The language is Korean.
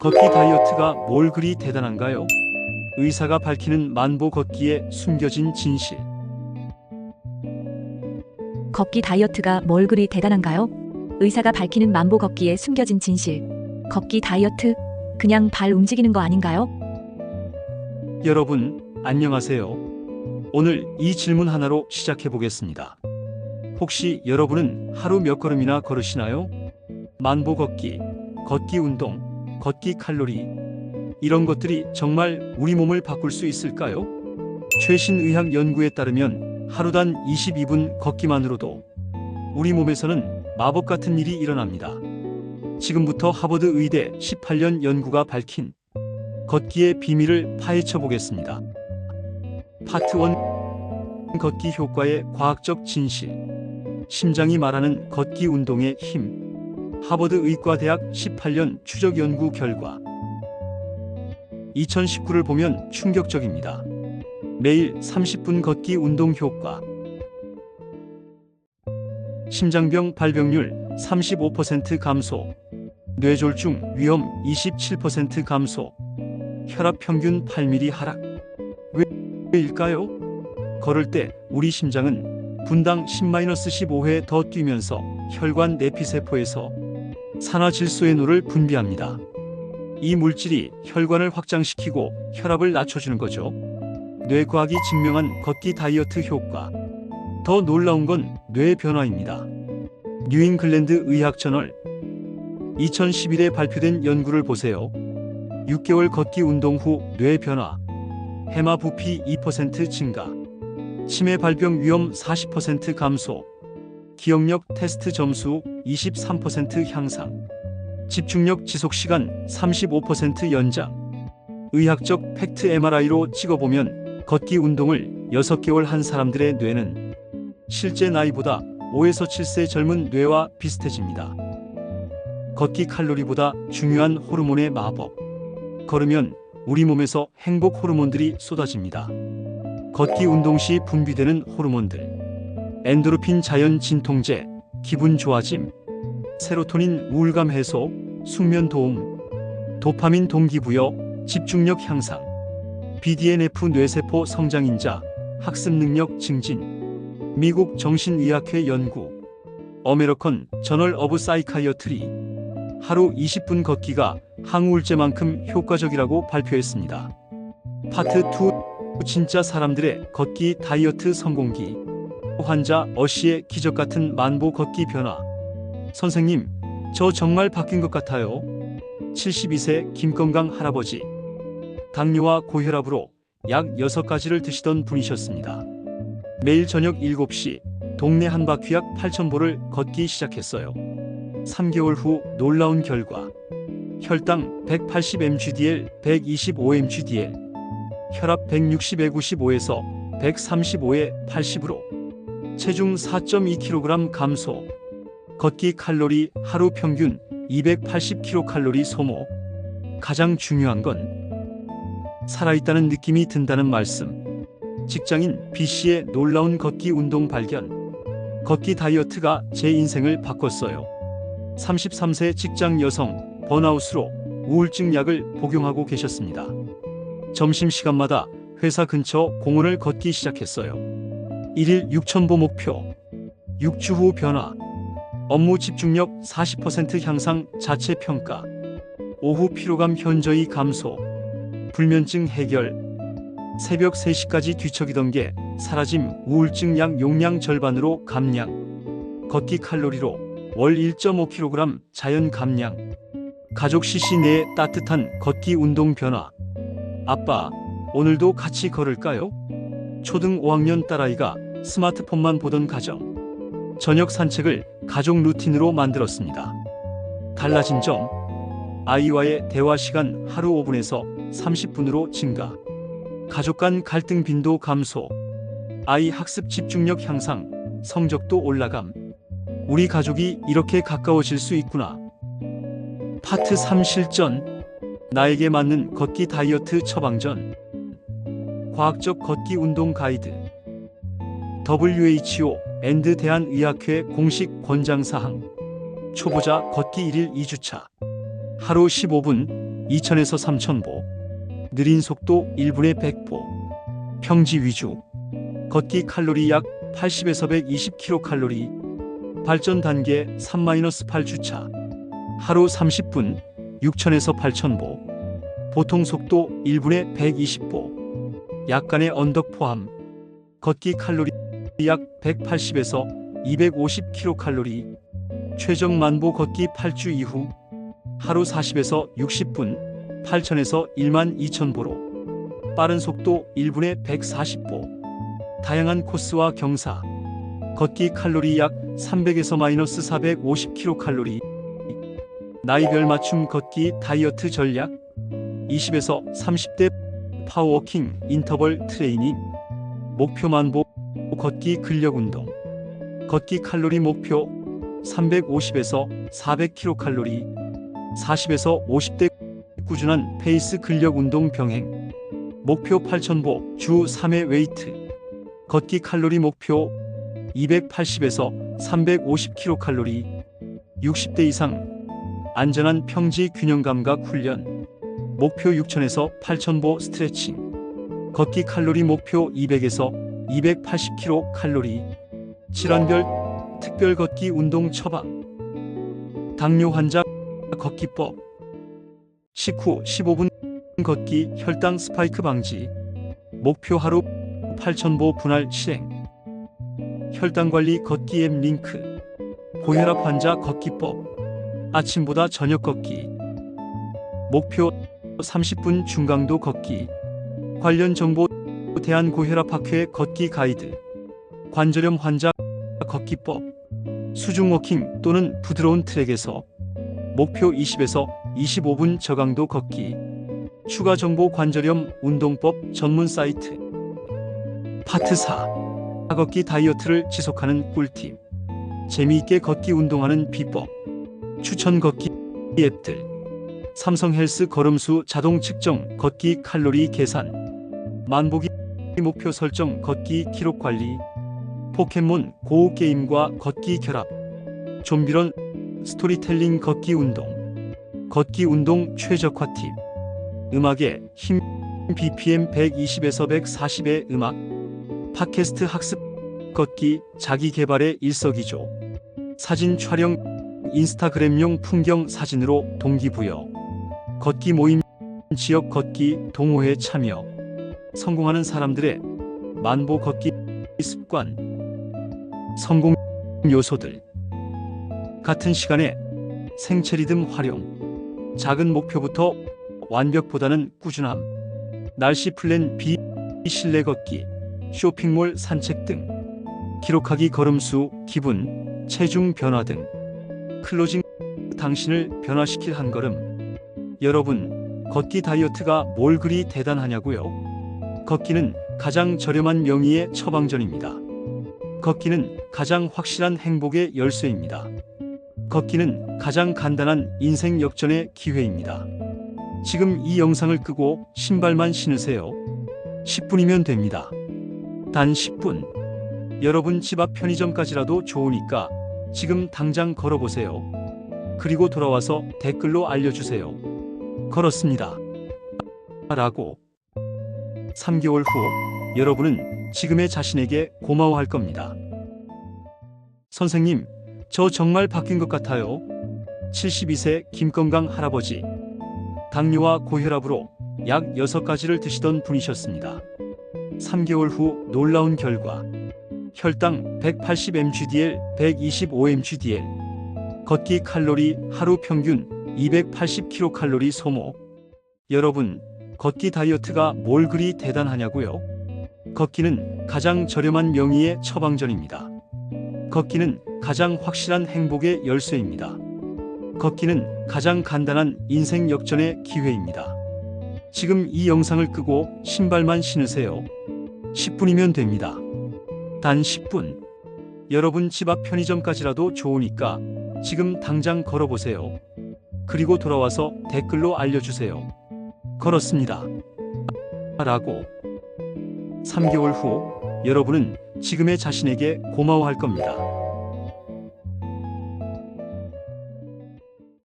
걷기 다이어트가 뭘 그리 대단한가요? 의사가 밝히는 만보 걷기에 숨겨진 진실. 걷기 다이어트가 뭘 그리 대단한가요? 의사가 밝히는 만보 걷기에 숨겨진 진실. 걷기 다이어트? 그냥 발 움직이는 거 아닌가요? 여러분, 안녕하세요. 오늘 이 질문 하나로 시작해 보겠습니다. 혹시 여러분은 하루 몇 걸음이나 걸으시나요? 만보 걷기, 걷기 운동, 걷기 칼로리. 이런 것들이 정말 우리 몸을 바꿀 수 있을까요? 최신 의학 연구에 따르면 하루단 22분 걷기만으로도 우리 몸에서는 마법 같은 일이 일어납니다. 지금부터 하버드 의대 18년 연구가 밝힌 걷기의 비밀을 파헤쳐 보겠습니다. 파트 1 걷기 효과의 과학적 진실 심장이 말하는 걷기 운동의 힘 하버드 의과대학 18년 추적 연구 결과. 2019를 보면 충격적입니다. 매일 30분 걷기 운동 효과. 심장병 발병률 35% 감소. 뇌졸중 위험 27% 감소. 혈압 평균 8mm 하락. 왜일까요? 걸을 때 우리 심장은 분당 10-15회 더 뛰면서 혈관 내피세포에서 산화질소에노를 분비합니다. 이 물질이 혈관을 확장시키고 혈압을 낮춰주는 거죠. 뇌과학이 증명한 걷기 다이어트 효과. 더 놀라운 건 뇌 변화입니다. 뉴잉글랜드 의학 저널 2011에 발표된 연구를 보세요. 6개월 걷기 운동 후 뇌 변화, 해마 부피 2% 증가, 치매 발병 위험 40% 감소, 기억력 테스트 점수 23% 향상, 집중력 지속 시간 35% 연장. 의학적 팩트 MRI로 찍어보면 걷기 운동을 6개월 한 사람들의 뇌는 실제 나이보다 5에서 7세 젊은 뇌와 비슷해집니다. 걷기 칼로리보다 중요한 호르몬의 마법. 걸으면 우리 몸에서 행복 호르몬들이 쏟아집니다. 걷기 운동 시 분비되는 호르몬들. 엔도르핀 자연 진통제, 기분 좋아짐, 세로토닌 우울감 해소, 숙면 도움, 도파민 동기부여, 집중력 향상, BDNF 뇌세포 성장인자, 학습 능력 증진. 미국 정신의학회 연구. 어메리컨 저널 오브 사이카이어트리. 하루 20분 걷기가 항우울제만큼 효과적이라고 발표했습니다. 파트 2 진짜 사람들의 걷기 다이어트 성공기. 환자 어시의 기적 같은 만보 걷기 변화. 선생님, 저 정말 바뀐 것 같아요. 72세 김건강 할아버지. 당뇨와 고혈압으로 약 6가지를 드시던 분이셨습니다. 매일 저녁 7시 동네 한 바퀴 약 8,000보를 걷기 시작했어요. 3개월 후 놀라운 결과. 혈당 180mgdl, 125mgdl, 혈압 160-195에서 135에 80으로, 체중 4.2kg 감소, 걷기 칼로리 하루 평균 280kcal 소모. 가장 중요한 건 살아있다는 느낌이 든다는 말씀. 직장인 B씨의 놀라운 걷기 운동 발견. 걷기 다이어트가 제 인생을 바꿨어요. 33세 직장 여성 번아웃으로 우울증 약을 복용하고 계셨습니다. 점심시간마다 회사 근처 공원을 걷기 시작했어요. 1일 6,000보 목표. 6주 후 변화. 업무 집중력 40% 향상 자체 평가. 오후 피로감 현저히 감소. 불면증 해결. 새벽 3시까지 뒤척이던 게 사라짐 우울증 약 용량 절반으로 감량. 걷기 칼로리로 월 1.5kg 자연 감량. 가족 CC 내에 따뜻한 걷기 운동 변화. 아빠, 오늘도 같이 걸을까요? 초등 5학년 딸아이가 스마트폰만 보던 가정. 저녁 산책을 가족 루틴으로 만들었습니다. 달라진 점. 아이와의 대화 시간 하루 5분에서 30분으로 증가. 가족 간 갈등 빈도 감소. 아이 학습 집중력 향상. 성적도 올라감. 우리 가족이 이렇게 가까워질 수 있구나. 파트 3 실전. 나에게 맞는 걷기 다이어트 처방전. 과학적 걷기 운동 가이드. WHO 앤드 대한의학회 공식 권장 사항. 초보자 걷기 1일 2주차. 하루 15분 2000에서 3000보. 느린 속도 1분에 100보. 평지 위주. 걷기 칼로리 약 80에서 120kcal. 발전 단계 3-8 주차. 하루 30분 6000에서 8000보. 보통 속도 1분에 120보. 약간의 언덕 포함. 걷기 칼로리 약 180에서 250kcal. 최적 만보 걷기 8주 이후 하루 40에서 60분 8천에서 1만 2천 보로 빠른 속도 1분에 140보 다양한 코스와 경사 걷기 칼로리 약 300에서 마이너스 450kcal 나이별 맞춤 걷기 다이어트 전략 20에서 30대 파워워킹 인터벌 트레이닝 목표 만보 걷기 근력 운동. 걷기 칼로리 목표 350에서 400kcal 40에서 50대 꾸준한 페이스 근력 운동 병행. 목표 8000보 주 3회 웨이트. 걷기 칼로리 목표 280에서 350kcal 60대 이상. 안전한 평지 균형 감각 훈련. 목표 6000에서 8000보 스트레칭. 걷기 칼로리 목표 200에서 280kcal 질환별 특별 걷기 운동 처방 당뇨 환자 걷기법 식후 15분 걷기 혈당 스파이크 방지 목표 하루 8,000보 분할 실행 혈당 관리 걷기 앱 링크 고혈압 환자 걷기법 아침보다 저녁 걷기 목표 30분 중강도 걷기 관련 정보 대한고혈압학회 걷기 가이드 관절염 환자 걷기법 수중 워킹 또는 부드러운 트랙에서 목표 20에서 25분 저강도 걷기 추가 정보 관절염 운동법 전문 사이트 파트 4 걷기 다이어트를 지속하는 꿀팁 재미있게 걷기 운동하는 비법 추천 걷기 앱들 삼성 헬스 걸음수 자동 측정 걷기 칼로리 계산 만보기 목표 설정 걷기 기록 관리 포켓몬 고우 게임과 걷기 결합 좀비런 스토리텔링 걷기 운동 걷기 운동 최적화 팁 음악의 힘 BPM 120에서 140의 음악 팟캐스트 학습 걷기 자기 개발의 일석이조 사진 촬영 인스타그램용 풍경 사진으로 동기부여 걷기 모임 지역 걷기 동호회 참여 성공하는 사람들의 만보 걷기 습관 성공 요소들. 같은 시간에 생체 리듬 활용 작은 목표부터 완벽보다는 꾸준함 날씨 플랜 B 실내 걷기 쇼핑몰 산책 등 기록하기 걸음수 기분 체중 변화 등. 클로징 당신을 변화시킬 한 걸음. 여러분 걷기 다이어트가 뭘 그리 대단하냐고요 걷기는 가장 저렴한 명의의 처방전입니다 걷기는 가장 확실한 행복의 열쇠입니다 걷기는 가장 간단한 인생 역전의 기회입니다. 지금 이 영상을 끄고 신발만 신으세요. 10분이면 됩니다. 단 10분. 여러분 집 앞 편의점까지라도 좋으니까 지금 당장 걸어보세요. 그리고 돌아와서 댓글로 알려주세요. 걸었습니다. 라고. 3개월 후 여러분은 지금의 자신에게 고마워할 겁니다. 선생님, 저 정말 바뀐 것 같아요. 72세 김건강 할아버지. 당뇨와 고혈압으로 약 6가지를 드시던 분이셨습니다. 3개월 후 놀라운 결과. 혈당 180mgdl, 125mgdl. 걷기 칼로리 하루 평균 280kcal 소모. 여러분, 걷기 다이어트가 뭘 그리 대단하냐고요? 걷기는 가장 저렴한 명의의 처방전입니다. 걷기는 가장 확실한 행복의 열쇠입니다. 걷기는 가장 간단한 인생 역전의 기회입니다. 지금 이 영상을 끄고 신발만 신으세요. 10분이면 됩니다. 단 10분. 여러분 집 앞 편의점까지라도 좋으니까 지금 당장 걸어보세요. 그리고 돌아와서 댓글로 알려주세요. 걸었습니다. 라고. 3개월 후 여러분은 지금의 자신에게 고마워할 겁니다.